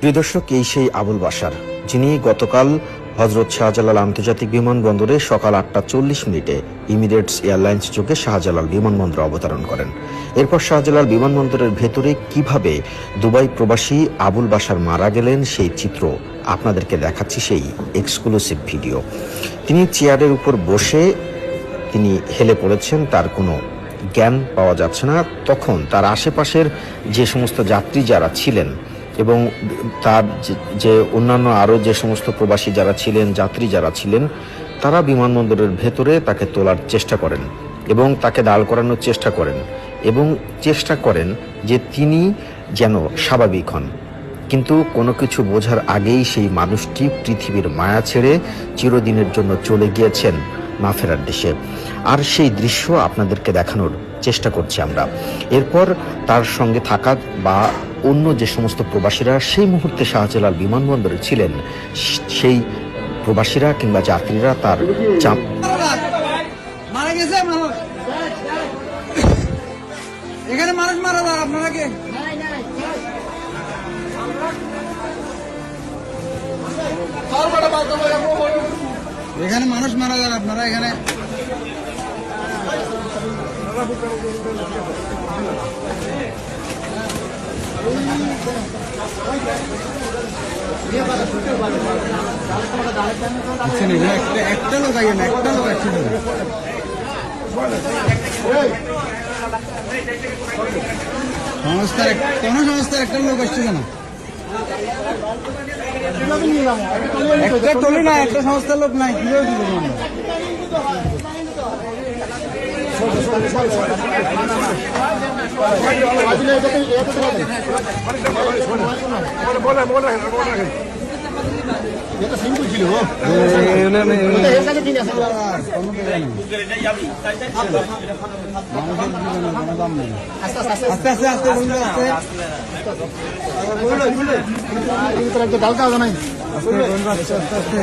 প্রিয় দর্শক, এই সেই আবুল বাসার যিনি গতকাল হজরত শাহজালাল আন্তর্জাতিক বিমানবন্দরে সকাল আটটা চল্লিশ মিনিটে ইমিরেটস এয়ারলাইন্স যোগে শাহজালাল বিমানবন্দরে অবতরণ করেন। এরপর শাহজালাল বিমানবন্দরের ভেতরে কীভাবে দুবাই প্রবাসী আবুল বাসার মারা গেলেন, সেই চিত্র আপনাদেরকে দেখাচ্ছি সেই এক্সক্লুসিভ ভিডিও তিনি চেয়ারের উপর বসে তিনি হেলে পড়েছেন, তার কোনো জ্ঞান পাওয়া যাচ্ছে না। তখন তার আশেপাশের যে সমস্ত যাত্রী যারা ছিলেন এবং তার যে- অন্যান্য আরও যে সমস্ত প্রবাসী যারা ছিলেন, যাত্রী যারা ছিলেন, তারা বিমানবন্দরের ভেতরে তাকে তোলার চেষ্টা করেন এবং তাকে দাঁড় করানোর চেষ্টা করেন এবং চেষ্টা করেন যে তিনি যেন স্বাভাবিক হন। কিন্তু কোনো কিছু বোঝার আগেই সেই মানুষটি পৃথিবীর মায়া ছেড়ে চিরদিনের জন্য চলে গিয়েছেন। না ফেরার দেশে। আর সেই দৃশ্য আপনাদেরকে দেখানোর চেষ্টা করছি আমরা। এরপর তার সঙ্গে থাকা বা অন্য যে সমস্ত প্রবাসীরা সেই মুহূর্তে শাহজালাল বিমানবন্দরে ছিলেন, সেই প্রবাসীরা কিংবা যাত্রীরা তার চাপ এখানে মানুষ মারা যায়, আপনারা এখানে মানুষ মারা যায় আপনারা এখানে। একটা একটা লোক না, একটা লোক একশো সংস্থার কোন সংস্থার একটা লোক আসছে কেন? একটা টলি না একটা সংস্থার লোক নাই কীভাবে কি করব আমরা? আর কোনো কোনো দাম নেই। আস্তে আস্তে আস্তে বলুন আস্তে আস্তে আস্তে আস্তে আস্তে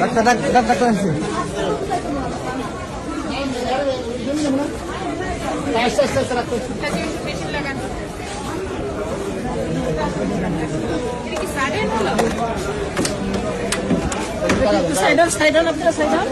ডাক্তার ডাক্তার ডাক্তার আসছে সাইড অন সাইড অন আপনারা সাইড অন